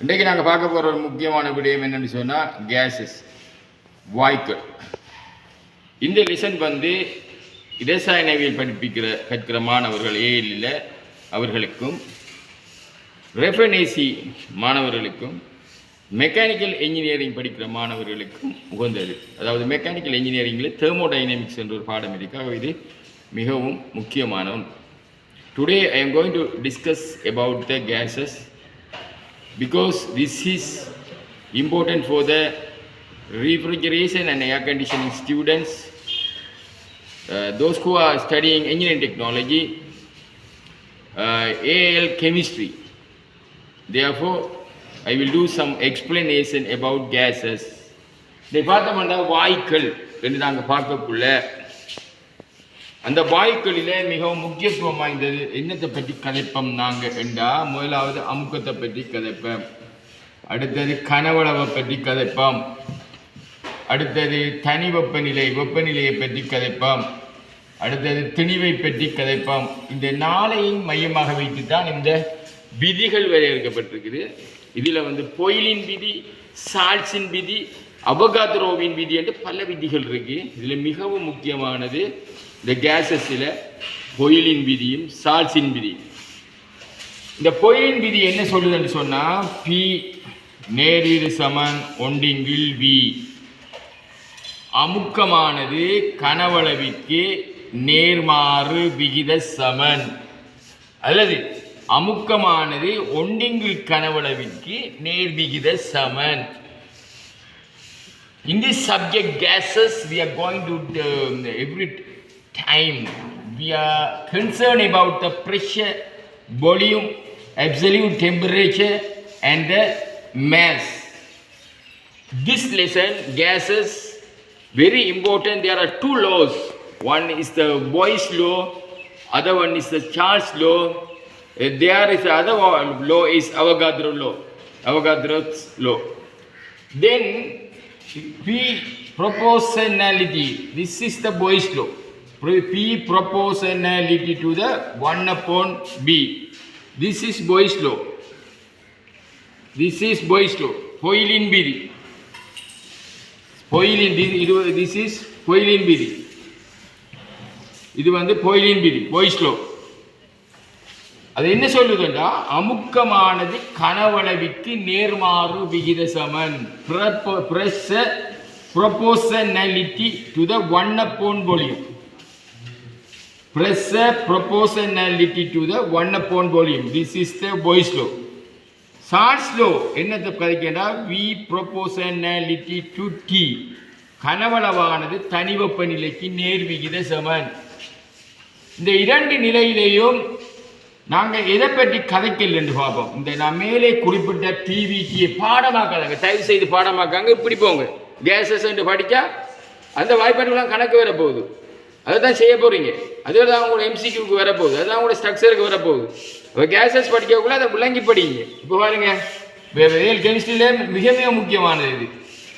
இன்றைக்கு நாங்கள் பார்க்க போகிற ஒரு முக்கியமான விடயம் என்னென்னு சொன்னால் கேஸஸ் வாய்க்கள். இந்த லெசன் வந்து இரசாயனவியல் படிப்பிக்கிற கற்கிற மாணவர்கள் ஏஎல்ல அவர்களுக்கும் ரெஃபனேசி மாணவர்களுக்கும் மெக்கானிக்கல் இன்ஜினியரிங் படிக்கிற மாணவர்களுக்கும் உகந்தது. அதாவது மெக்கானிக்கல் இன்ஜினியரிங்கில் தெர்மோடைனமிக்ஸ் என்ற ஒரு பாடம் இருக்காக இது மிகவும் முக்கியமான ஒன்று today I am going to discuss about the gases because this is important for the refrigeration and air conditioning students, uh, those who are studying engineering technology, uh, AL chemistry. Therefore, I will do some explanation about gases. இதை பார்த்தோம்னா வாய்க்கள் என்று நாங்கள் பார்க்கக்குள்ள அந்த வாயுக்களிலே மிகவும் முக்கியத்துவம் வாய்ந்தது. என்னத்தை பற்றி கதைப்போம் நாங்கள் என்றா முதலாவது அமுக்கத்தை பற்றி கதைப்போம். அடுத்தது கனவளவை பற்றி கதைப்போம். அடுத்தது தனி வெப்பநிலை வெப்பநிலையை பற்றி கதைப்போம். அடுத்தது திணிவை பற்றி கதைப்போம். இந்த நாளையும் மையமாக வைத்து தான் இந்த விதிகள் வரையறுக்கப்பட்டிருக்குது. இதில் வந்து பொயிலின் விதி சால்ஸின் விதி அபகாத்ரோவின் விதி என்று பல விதிகள் இருக்குது இதில் மிகவும் முக்கியமானது இந்த கேஸஸில் பொயிலின் விதியும் சால்ஸின் விதியும். இந்த பொயிலின் விதி என்ன சொல்லுதுன்னு சொன்னால் பி நேரிடு சமன் ஒன்றிங்கில் வி அமுக்கமானது கனவளவிற்கு நேர்மாறு விகித சமன். அல்லது அமுக்கமானது ஒண்டிங்கில் கனவளவிற்கு நேர்விகித சமன். In this subject gases, we are going to um, every time we are concerned about the pressure, volume, absolute temperature, and the mass. This lesson, gases, very important. There are two laws. One is the Boy's law, other one is the Charles law. Uh, There is the other one law is Avogadro law, Avogadro's law. Then P proportionality. This is the Boy's law. P proportionality to the 1 upon B. This is Boyce law. This is Boyce law. Poilin Biri. பொயிலின் this, இது this is பொயிலின் இது வந்து பொயிலின் விதி பொய்ஸ்லோ அது என்ன சொல்லுதுன்னா அமுக்கமானது கனவளவிற்கு நேர்மாறு விகித சமன் proportionality to the one upon volume pressure proportionality to the 1 upon volume. This is the Boyce law. Sart's law. என்னத்தை கதைக்கண்டா V proportionality to T. கனவளவானது தனி வெப்பநிலைக்கு நேர்விகித சமன். இந்த இரண்டு நிலையிலேயும் நாங்கள் எதை பற்றி கதைக்கல் என்று பார்ப்போம். இந்த நான் மேலே குறிப்பிட்ட பிவிடியை பாடமாக்காதாங்க. தயவு செய்து பாடமாக்காங்க. இப்படி போங்க. கேசஸ் என்று படித்தா அந்த வாய்ப்பாடுகள்லாம் கணக்கு வர போகுது அதை தான் செய்ய போகிறீங்க அதுவே தான் உங்களோட எம்சிக்யூக்கு வரப்போகுது. அதுதான் உங்களோட ஸ்ட்ரக்சருக்கு வரப்போகுது. இப்போ கேசஸ் படிக்கக்குள்ள அதை விளங்கி படிங்க. இப்போ பாருங்க. ரியல் கெமிஸ்ட்ரியிலே மிக மிக முக்கியமானது இது.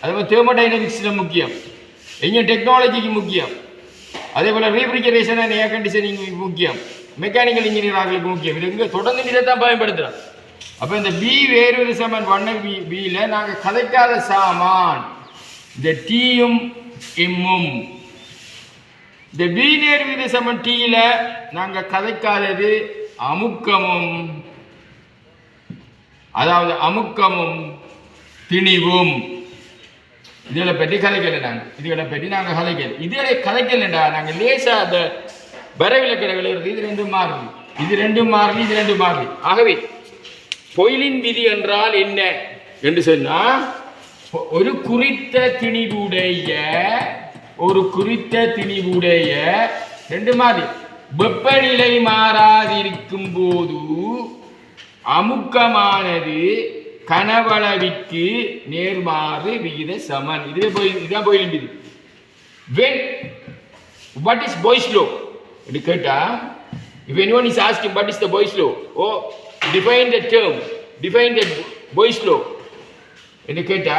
அதே மாதிரி தெர்மோடைனமிக்ஸில் முக்கியம். எங்கள் டெக்னாலஜிக்கு முக்கியம். அதே போல் ரீஃப்ரிஜரேஷன் அண்ட் ஏர் கண்டிஷனிங் முக்கியம். மெக்கானிக்கல் இன்ஜினியர் ஆகளுக்கு முக்கியம். இது இங்கே தொடர்ந்து இதை தான் பயன்படுத்துகிறோம் அப்போ இந்த பி வேறொரு சமன் ஒன்று பி பியில் நாங்கள் கதைக்காத சாமான். இந்த டீயும் எம்மும் இந்த பி நேர் வித சமன் நாங்கள் கதைக்காதது அமுக்கமும் அதாவது அமுக்கமும் திணிவும். இதுகளை பற்றி கதைக்கல நாங்கள் இதுகளை பற்றி நாங்கள் கதைக்கல. இதுகளை கதைக்கலண்டா நாங்கள் லேசாக அந்த வரவிலக்கடைகள் இருக்குது இது ரெண்டும் மாறுது. இது ரெண்டும் மாறுது இது ரெண்டும் மாறுது. ஆகவே பொயிலின் விதி என்றால் என்ன? என்று சொன்னால் ஒரு குறித்த திணிவுடைய ஒரு குறித்த திணிவுடைய ரெண்டு மாதிரி. வெப்பநிலை மாறாதிருக்கும் போது அமுக்கமானது கனவளவிற்கு நேர்மாறு விகித சமன். இதுவே போய் இதுதான் போயிலும் விதி when what is Boyle's law என்று கேட்டா if one is asking what is the Boyle's law or define the term define the Boyle's law என்று கேட்டா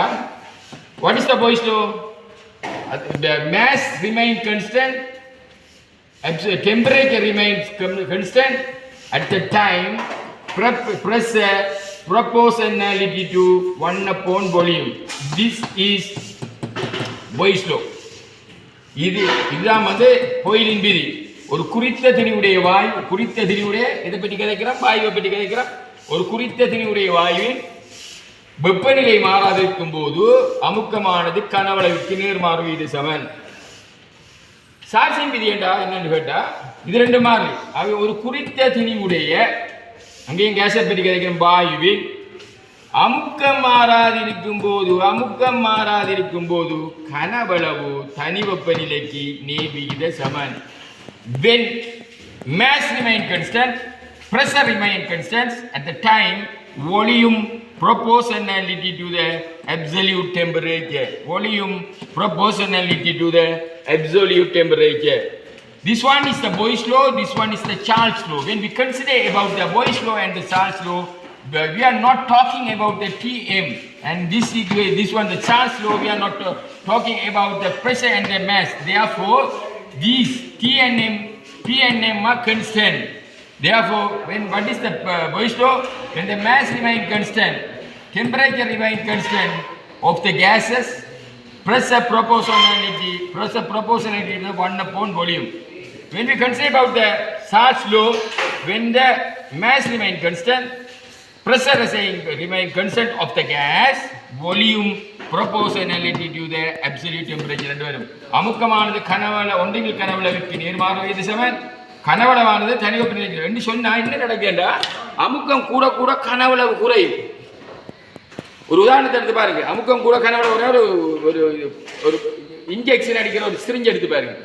what is the Boyle's law the mass remains constant temperature remains constant at the time pressure proportionality to 1 upon volume. This is Boyle's law. இது இதுதான் வந்து கோயிலின் விதி ஒரு குறித்த திணிவுடைய வாயு குறித்த திணிவுடைய இதை பற்றி கதைக்கிறோம் வாயுவை பற்றி கதைக்கிறோம் ஒரு குறித்த திணிவுடைய வாயுவின் வெப்பநிலை மாறாதிருக்கும் போது அமுக்கமானது கனவளவுக்கு நேர்மாறு இது சமன் சாட்சியம் விதி என்றா என்னன்னு கேட்டா இது ரெண்டு மாதிரி அவை ஒரு குறித்த திணிவுடைய அங்கேயும் கேஸை பற்றி கிடைக்கும் வாயுவில். அமுக்கம் மாறாதிருக்கும் போது அமுக்கம் மாறாதிருக்கும் போது கனவளவு தனி வெப்பநிலைக்கு நேர்விகித சமன் when mass remain constant pressure remain constant at the time volume proportionality to the absolute temperature. volume proportionality to the absolute temperature. This one is the Boyle's law this one is the Charles law. When we consider about the Boyle's law and the Charles law we are not talking about the Tm and this is this one the Charles law we are not uh, talking about the pressure and the mass. Therefore these Tnm Pnm are constant therefore when what is the boisto? When the mass remain constant temperature remain constant of the gases pressure proportionality pressure proportionality is one upon volume when we consider about the Charles law when the mass remain constant pressure is saying remain constant of the gas volume proportionality to the absolute temperature என்று வரும் அமுக்கமானது கனவள ஒன்றில் கனவளவுக்கு நேர்மாறு வயது சமன் கனவளவானது தனி வெப்பநிலை என்று சொன்னா என்ன நடக்கேண்டா? அமுக்கம் கூட கூட கனவளவு குறையும். ஒரு உதாரணத்தை எடுத்து பாருங்க. அமுக்கம் கூட கனவளவு ஒரு ஒரு ஒரு இன்ஜெக்ஷன் அடிக்கிற ஒரு சிரிஞ்சு எடுத்து பாருங்க.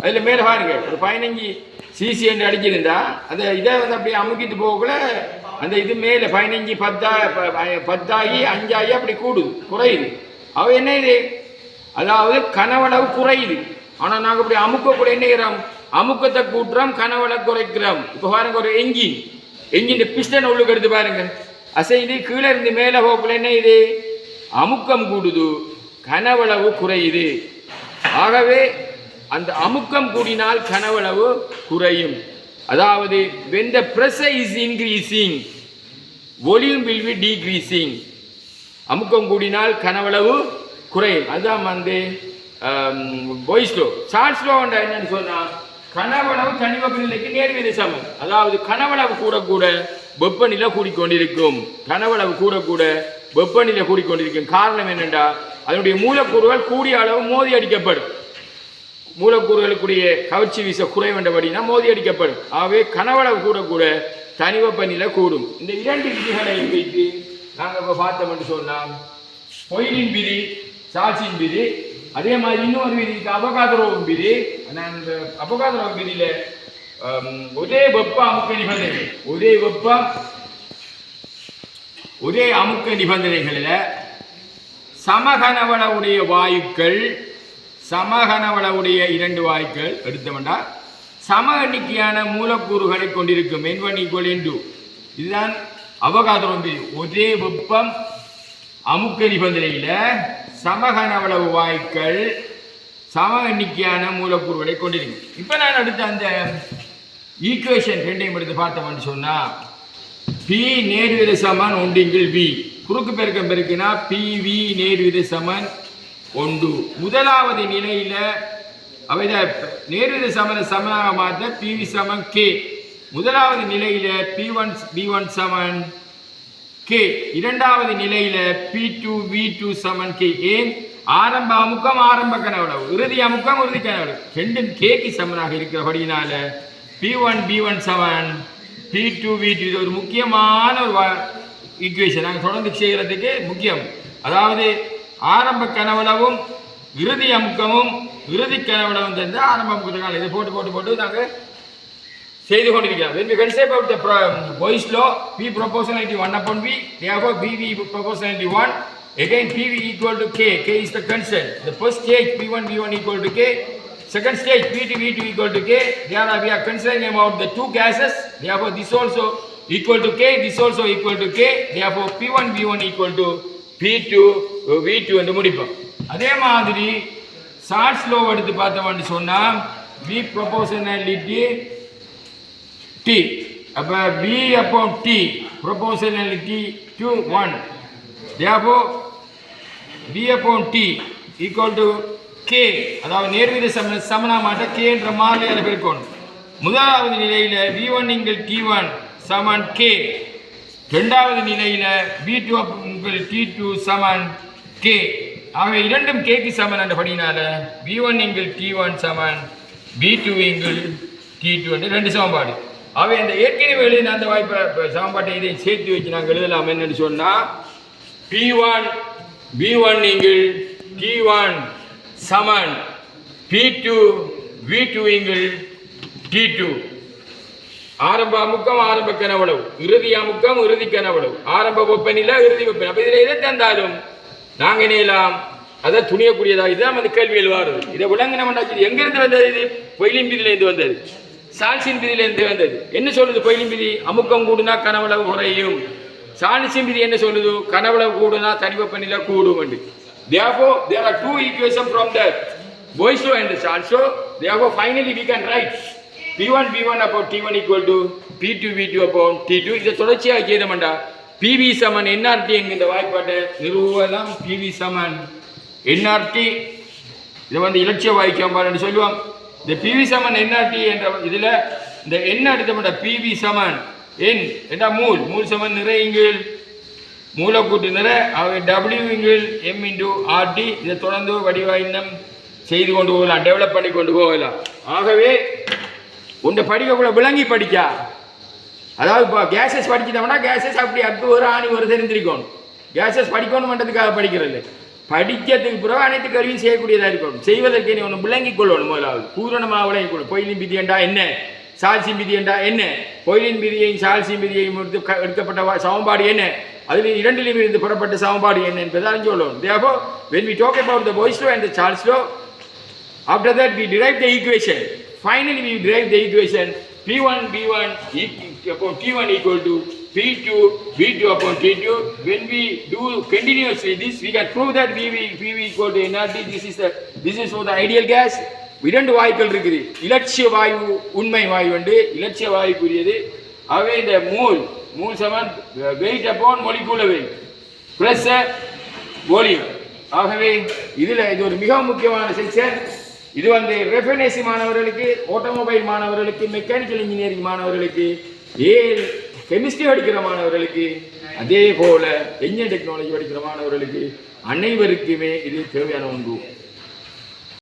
அதில் மேலே பாருங்க. ஒரு பதினஞ்சு சிசி என்று அடிச்சிருந்தா அந்த இதை வந்து அப்படியே அமுக்கிட்டு போகக்குள்ள அந்த இது மேலே பதினஞ்சு பத்தா ப- பத்தாகி அஞ்சாகி அப்படி கூடுது. குறையுது. அவ என்ன இது? அதாவது கனவளவு குறையுது. ஆனால் நாங்கள் இப்படி அமுக்கக்கூட என்ன அமுக்கத்தை கூட்டுறோம் கனவளை குறைக்கிறோம். இப்போ பாருங்க ஒரு எஞ்சின் எஞ்சின் பிஸ்டன் உள்ளுக்கு எடுத்து பாருங்க. அசைந்து கீழே இருந்து மேலே போக்குள்ள என்ன இது? அமுக்கம் கூடுது. கனவளவு குறையுது. ஆகவே அந்த அமுக்கம் கூடினால் கனவளவு குறையும். அதாவது வெந்த the pressure is increasing volume will be அமுக்கம் கூடினால் கனவளவு குறையும். அதுதான் வந்து um, பாய்ஸ்லோ சார்ஸ்லோ என்னன்னு சொன்னால் கனவளவு தனி வெப்பநிலைக்கு சமம். அதாவது கனவளவு கூட கூட வெப்பநிலை கூடிக்கொண்டிருக்கும். கனவளவு கூட கூட வெப்பநிலை கூடிக்கொண்டிருக்கும். காரணம் என்னென்றா அதனுடைய மூலக்கூறுகள் கூடிய அளவு மோதி அடிக்கப்படும். மூலக்கூறுகளுக்குரிய கவர்ச்சி வீச குறைவென்றபடினா மோதி அடிக்கப்படும். ஆகவே கனவளவு கூட கூட தனி வெப்பநிலை கூடும். இந்த இரண்டு விதிகளை வைத்து நாங்கள் இப்போ பார்த்தோம் என்று சொன்னால் பொயிலின் விதி சாட்சியின் விதி அதே மாதிரி இன்னொரு விதி இருக்கு. விதி. நான் இந்த அபகாதரோவின் விதியில ஒரே வெப்ப அமுக்க நிபந்தனை ஒரே வெப்பம் ஒரே அமுக்க நிபந்தனைகளில் சமகனவளவுடைய வாயுக்கள் சமகனவளவுடைய இரண்டு வாயுக்கள் எடுத்தவண்டா சம எண்ணிக்கையான மூலக்கூறுகளை கொண்டிருக்கும் மென்வன் ஈக்குவல் என்று இதுதான் அவகாதரம் ஒரே வெப்பம் அமுக்க நிபந்தனையில் சமகனவளவு வாய்க்கள் சம எண்ணிக்கையான மூலக்கூறுகளை கொண்டிருக்கும். இப்போ நான் அடுத்த அந்த ஈக்குவேஷன் ரெண்டையும் எடுத்து பார்த்தோம்னு சொன்னால் பி நேர்வித சமன் ஒன்றிங்கில் வி குறுக்கு பெருக்கம் பெருக்கினா பி வி நேர்வித சமன் ஒன்று. முதலாவது நிலையில் அவைத நேர்வித சமன சமனாக மாற்ற பி வி சமன் கே முதலாவது நிலையில் பி ஒன் பி ஒன் சமன் கே இரண்டாவது நிலையில பி டூ வி டூ சமன் கே ஏன் ஆரம்ப அமுக்கம் ஆரம்ப கனவளவு இறுதி அமுக்கம் இறுதி கனவளவு ரெண்டும் கேக்கு சமனாக இருக்கிறபடியினால P one P one seven P two V two இது ஒரு முக்கியமான ஒரு ஈக்குவேஷன் நாங்கள் தொடர்ந்து செய்கிறதுக்கு முக்கியம். அதாவது ஆரம்ப கனவளவும் இறுதி அமுக்கமும் இறுதி கனவளவும் தெரிந்து ஆரம்ப அமுக்கத்துக்கான இதை போட்டு போட்டு போட்டு நாங்கள் செய்து கொண்டிருக்கிறோம் when we consider about the pro- Boyle's law p proportionality 1 upon v therefore pv proportionality 1 again pv equal to k k is the constant the first stage p1 v1 equal to k second stage p2 v2 equal to k there are, we are considering about the two gases therefore this also equal to k this also equal to k therefore p1 v1 equal to p2 uh, v2 என்று முடிப்போம் அதே மாதிரி charts low எடுத்து பார்த்தோம்னு சொன்னா v proportionality T. அப்போ P upon T proportionality T two one therefore b upon t equal to k. அதாவது நேர்வித சம சமனாமாட்ட k என்ற மாறிலியான பெருக்கணும் முதலாவது நிலையில v1 நீங்கள் t1 சமன் k. இரண்டாவது நிலையில v2 உங்கள் t2 சமன் k. ஆக இரண்டும் கேக்கு சமன் என்ற படினால v1 டி t1 சமன் v2 நீங்கள் t2 என்று ரெண்டு சமன்பாடு. அவை இந்த ஏற்கனவே எழுதின அந்த வாய்ப்பை சமன்பாட்டை இதை சேர்த்து வச்சு நாங்கள் எழுதலாம் என்னன்னு சொன்னா P1 V1 நீங்கள் T1 சமன் P2 V2 நீங்கள் T2 ஆரம்ப அமுக்கம் ஆரம்ப கனவளவு. இறுதி அமுக்கம் இறுதி கனவளவு. ஆரம்ப வெப்பநிலை இறுதி வெப்பநிலை. அப்ப இதில் எதை தந்தாலும் நாங்கள் இணையலாம் அதை துணியக்கூடியதா? இதுதான் அந்த கேள்வியில் வருது இதை விளங்கின எங்கேருந்து வந்தது இது? பொயிலின் இருந்து வந்தது. சால்சின் இருந்து வந்தது. என்ன சொல்லுது கோயிலின் விதி அமுக்கம் கூடுனா கனவுளவு குறையும். சால்சின் விதி என்ன சொல்லுது? கனவுளவு கூடுனா தனிவெப்பநிலை கூடும் என்று. Therefore there are two equations from the Boyce law and the Charles law therefore finally we can write P1 V1 upon T1 equal to P2 V2 upon T2 இதை தொடர்ச்சியாக செய்தோம்டா PV சமன் NRT என்கின்ற வாய்ப்பாட்டை நிறுவலாம். PV சமன் NRT இதை வந்து இலட்சிய வாய்க்காம்பாருன்னு சொல்லுவான். இந்த PV சமன் NRT என்ற இதில் இந்த என்ன அடுத்தப்பட்ட பிவி சமன். என் என்ன மூல்? மூல் சமன் நிறையுங்கள் மூலக்கூட்டு நிற அவை டபிள்யூங்கள் எம் இன்டு ஆர்டி இதை தொடர்ந்து வடிவா இன்னும் செய்து கொண்டு போகலாம் டெவலப் பண்ணி கொண்டு போகலாம். ஆகவே உன்னை படிக்கக்குள்ள விளங்கி படிக்கா? அதாவது இப்போ கேசஸ் படிச்சிட்டோம்னா கேசஸ் அப்படி அக்கு ஒரு ஆணி ஒரு தெரிஞ்சிருக்கணும் கேசஸ் படிக்கணும்ன்றதுக்காக படிக்கிறது படிக்கிறதுக்கு பிறகு அனைத்து கருவியும் செய்யக்கூடியதாக இருக்கணும் செய்வதற்கு நீ ஒன்று விளங்கிக் கொள்ளணும் முதலாவது. பூரணமாக விளங்கிக் கொள்ளும் பொயிலின் விதி என்றா என்ன? சாட்சி விதி என்றா என்ன? கோயிலின் விதியையும் சாட்சி விதியையும் எடுத்து எடுக்கப்பட்ட சமன்பாடு என்ன? அதில் இரண்டிலும் இருந்து புறப்பட்ட சமன்பாடு என்ன என்பதை அறிஞ்சு கொள்ளணும் therefore when we talk about the Boyce and the the Charles law After that, we derive the equation. Finally, we derive the equation P1 B1 e- upon T1 equal to P2 V2 upon T2. When we do continuously this, we can prove that PV, PV equal to NRT. This is the this is for the ideal gas. இரண்டு வாயுக்கள் இருக்குது இலட்சிய வாயு உண்மை வாயு வந்து இலட்சிய வாயுக்குரியது அவை இந்த mole mole seven weight upon மொழிக்குள்ள weight pressure volume ஆகவே இதில் இது ஒரு மிக முக்கியமான செக்ஷன் இது வந்து ரெஃபனேசி மாணவர்களுக்கு ஆட்டோமொபைல் மாணவர்களுக்கு மெக்கானிக்கல் இன்ஜினியரிங் மாணவர்களுக்கு ஏ கெமிஸ்ட்ரி படிக்கிற மாணவர்களுக்கு அதே போல என்ஜினியர் டெக்னாலஜி படிக்கிற மாணவர்களுக்கு அனைவருக்குமே இது தேவையான ஒன்று.